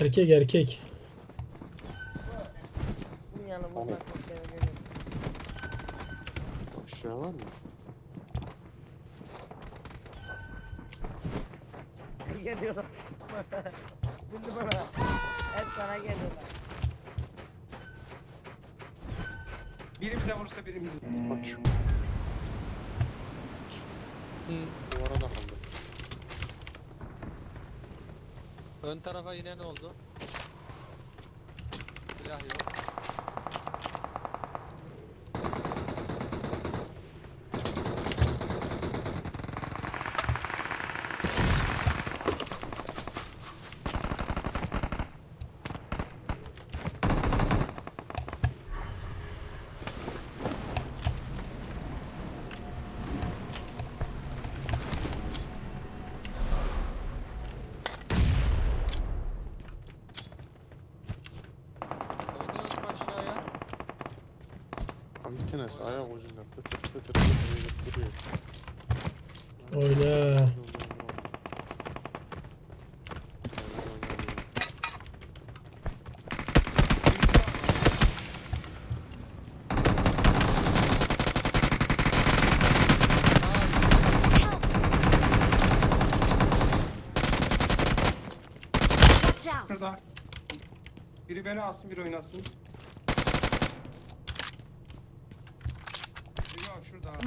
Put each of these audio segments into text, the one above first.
Erkek erkek. Hani? Aşağı var mı? Geliyorlar. Bildi bana. Hep sana geliyorlar. Birimize vursa birimize. Bak şu. Duvara da kaldı. Ön tarafa yine ne oldu? Silah yok. Tanesi ayak ucunda pıtır pıtır pıtır pıtır duruyor. Oyna. Şurada. Biri beni alsın biri oynasın. Biri bak şurada.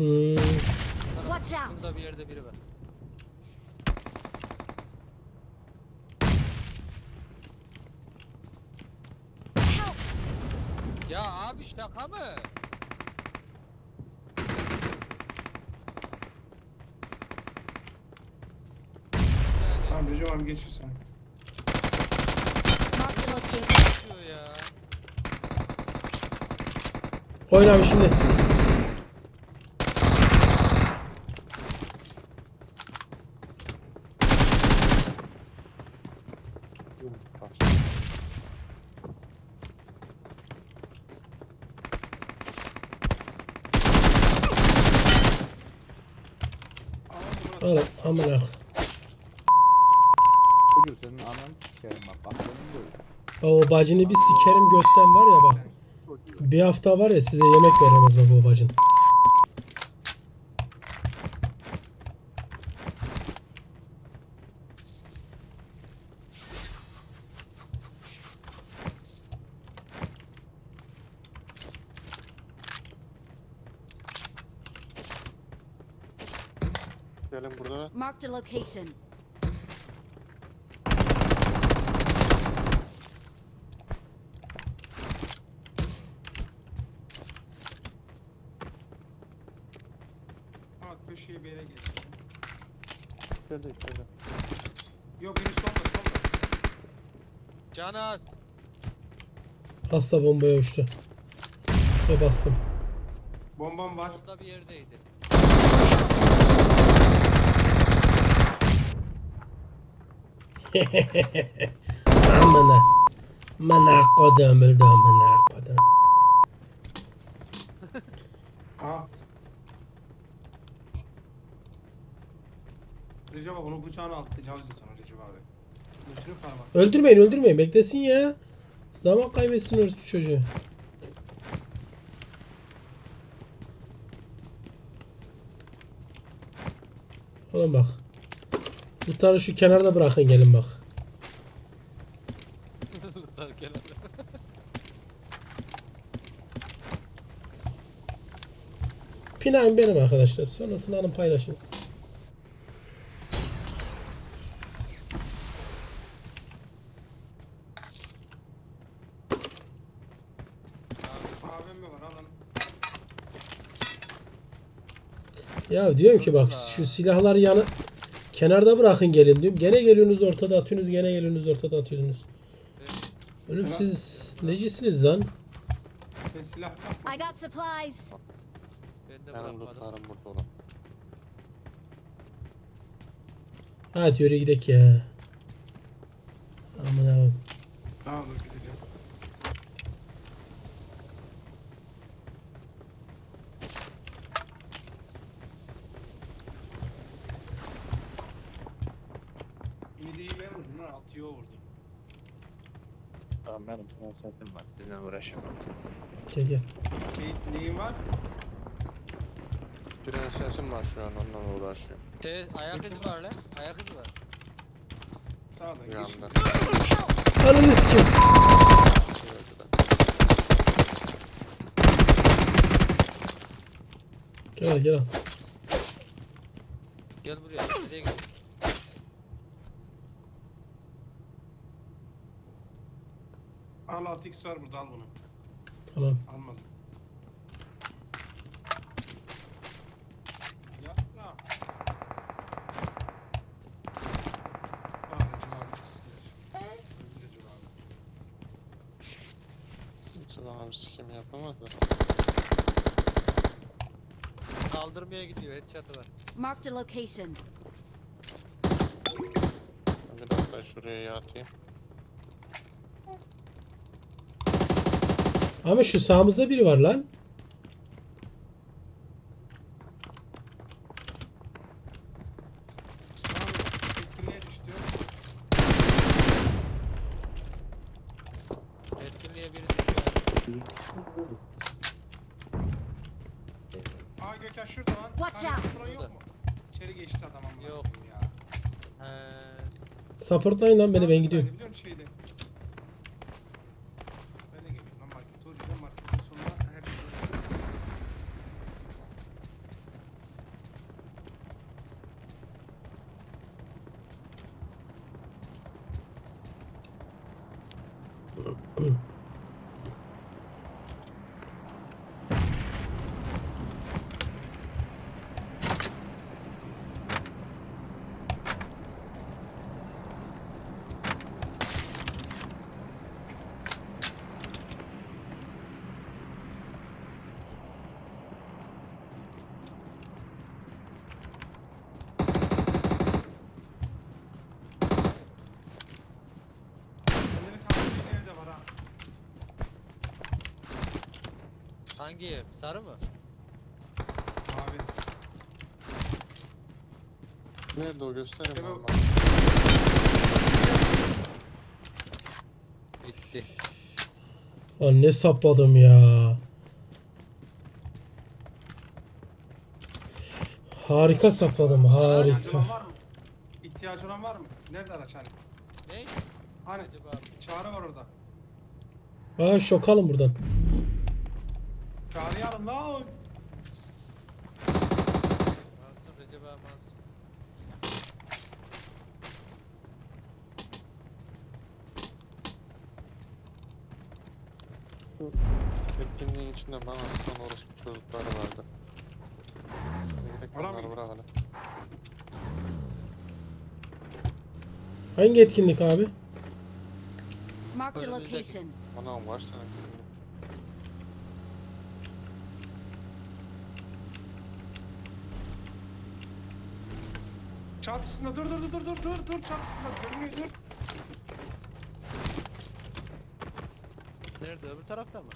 Taraf- Watch out. Şurada bir yerde biri var. Ya abi şaka mı? Tamam Recep abi geçir sen. Oyna abi şimdi. Aman Al amına. Çocuğu senin ananı sikerim bak. Bak benim de öyle. O bacını bir sikerim götten var ya bak. Bir hafta var ya size yemek veremez bak o bacın. Gelin burada. Marked a location. Bak köşeye bir yere geçti. İçeride içeride. Yok biri solda solda. Canaz. Hasta bombaya uçtu. Ve bastım. Bombam var. Solda bir yerdeydi. Amına. Mana kodum öldü amına kodum. Aha. Recep abi onu bıçağını al tecavüz et sana Recep abi. Götürür parmak. Öldürmeyin öldürmeyin beklesin ya. Zaman kaybetsin orospu çocuğu. Oğlum bak. Tane şu kenarda bırakın gelin bak. Gel hadi. Pin P9 benim arkadaşlar. Sonrasını alın paylaşın. Ya diyorum ki bak şu silahları yanı kenarda bırakın gelin diyorum. Gene geliyorsunuz ortada atıyorsunuz. Gene geliyorsunuz ortada atıyorsunuz. Oğlum siz necisiniz lan? Sen silah. I got supplies. Ben de Benim bırakmadım. lootlarım burada olan. Hadi yürü gidek ya. Aman abi. Tamam dur gideceğim. İyiliği ben vurdum lan altıyı o vurdu. Tamam setim var. Sizinle uğraşamam. Gel gel. Şey, neyin var? Prensesim var şu an onunla uğraşıyor. Te ayak izi var lan. Ayak izi var. Sağdan geç. Yanında. Ananı sikeyim. Gel gel al. Gel buraya. Nereye gel? Al 6x var burada al bunu. Tamam. Almadım. Yapma. Recep abi. Sikim yapamaz da. Kaldırmaya gidiyor. Headshot'ı var. Marked a location. Ben biraz da şuraya yatayım. Ama şu sağımızda biri var lan. Etkinliğe düştü. Etkinliğe biri düşüyor. Aa Gökhan şurada lan. Watch Kanka, out. falan yok mu? İçeri geçti adam ama. Yok. Ya. He. Supportlayın lan beni ben gidiyorum. Şeyde. Hangi ev? Sarı mı? Abi. Nerede o gösterin bana. Bitti. Lan ne sapladım ya. Harika sapladım İhtiyacı harika. olan var mı? İhtiyacı olan var mı? Nerede araç hani? Ne? Hani abi. çağrı var orada. Aa şok alın buradan. Çağrıyı alın lan. Alsın Recep abi alsın. Etkinliğin içinde bana sıkan orospu çocukları vardı. Onları mı? bırakalım. Hangi etkinlik abi? Marked a Önümüzdeki. location. Anam tane etkinlik. Çatısında dur dur dur dur dur dur dur çatısında görünüyor dur. Nerede? Öbür tarafta mı?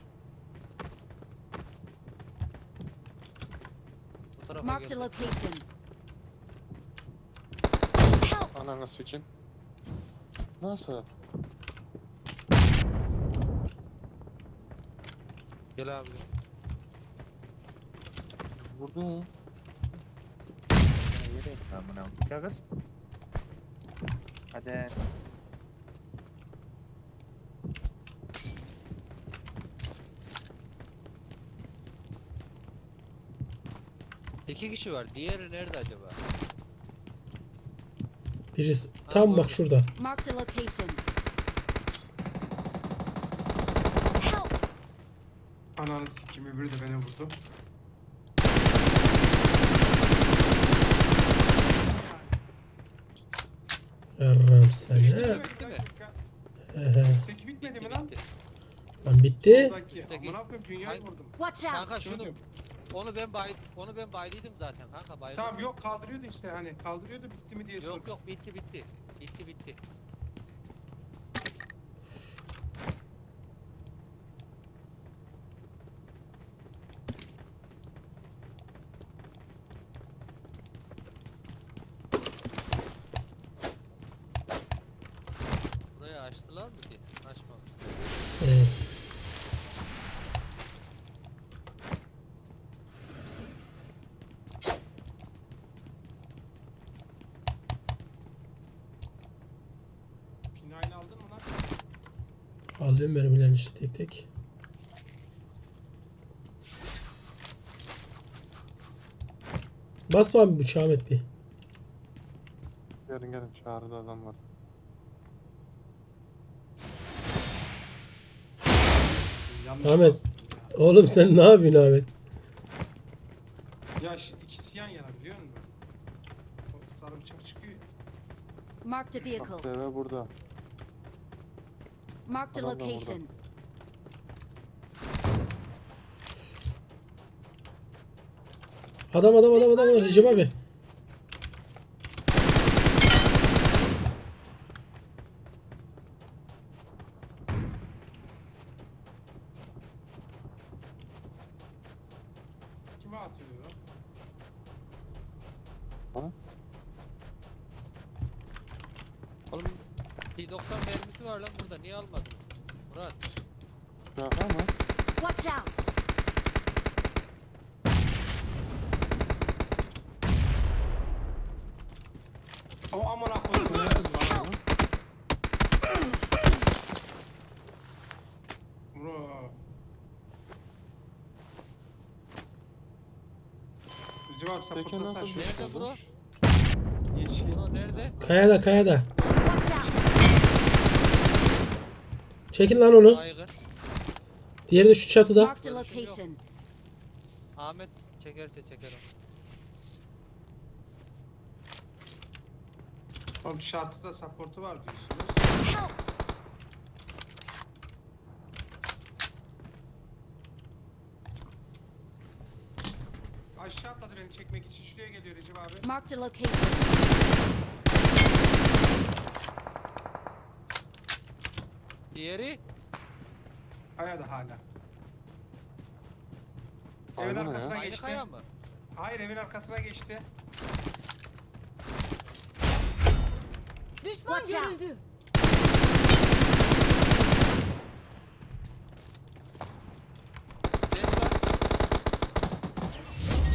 Bu tarafa Marked a geldi. location. Ananı sikin. Nasıl? Gel abi. Vurdu. Tamam. Ya kız. Hadi. iki kişi var. Diğeri nerede acaba? Birisi tam bak şurada. Marked a location. Ananı sikimi öbürü de beni vurdu. Bitti mi? He he. Peki bitmedi mi Bitti lan? bitti. Lan bitti. Buradaki. Üstteki. Amına koyayım dünyayı Hangi- vurdum. Watch out! Kanka şunu onu ben bay onu ben baydıydım zaten kanka baydım. Tamam yok kaldırıyordu işte hani kaldırıyordu bitti mi diye Yok sordum. yok bitti bitti. Bitti bitti. Burayı açtılar mı ki? Açmamış. Ee, Pinayını aldın mı lan? Alıyorum mermilerini işte tek tek. Bas abi bıçağı Ahmet bir. Gelin gelin çağrıda adam var. Yanlış Ahmet. bastım ya. Oğlum sen ne yapıyorsun Ahmet? Ya şu ikisi yan yana biliyor musun? O sarı bıçak çıkıyor. Marked a vehicle. Bak eve burada. Marked a Adam location. Adam adam adam adam Recep abi. Kime atıyor o? Oğlum P90 mermisi var lan burada niye almadınız? Murat Şaka mı? Watch out! Kız var lan? Bro. Recep abi Peki sapırtırsan nasıl şu nerede bro? yeşil. Bro nerede? Kayada kayada. Watch out! Çekin lan onu. Diğeri de şu çatıda. Marked a location. Ahmet çekerse çekerim. Oğlum şartıda supportu var diyorsunuz. Aşağı atladı beni çekmek için. Şuraya geliyor Recep abi. Marked a location. Diğeri Kaya da hala. Evin Hayvan ya. arkasına aynı geçti. kaya mı? Hayır evin arkasına geçti. Düşman görüldü. Ses var.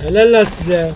Helal lan size.